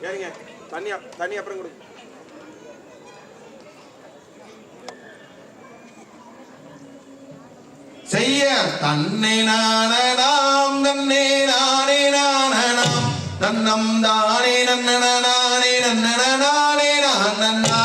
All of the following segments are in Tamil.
ஏறிங்க. தண்ணி தண்ணி அப்புறம் கொடுங்க செய்ய தன்னை நான நாம் தன்னை நானே நான நாம். தன்னம் தானே நன்னன நானே நன்னன நானே நான் நன்னா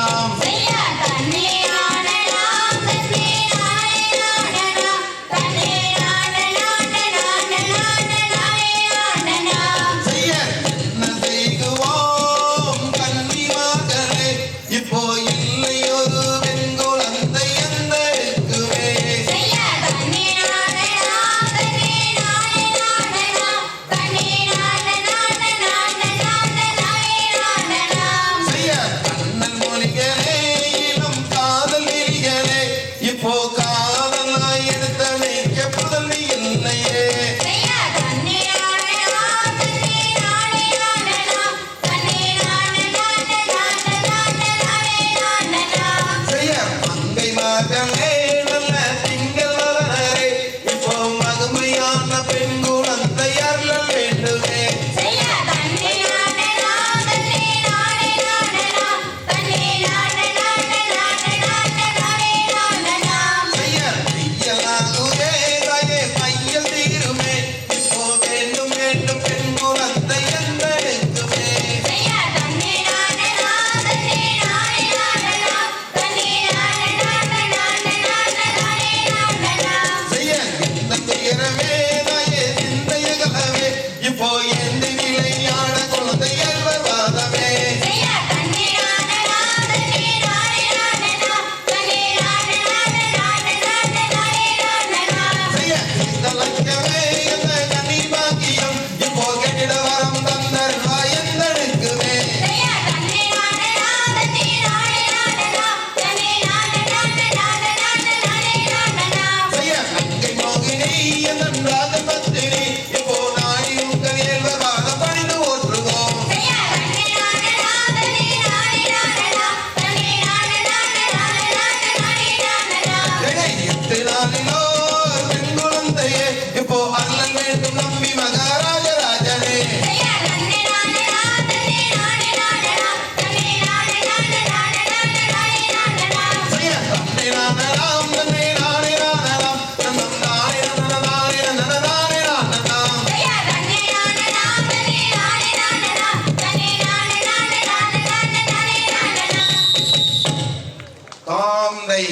they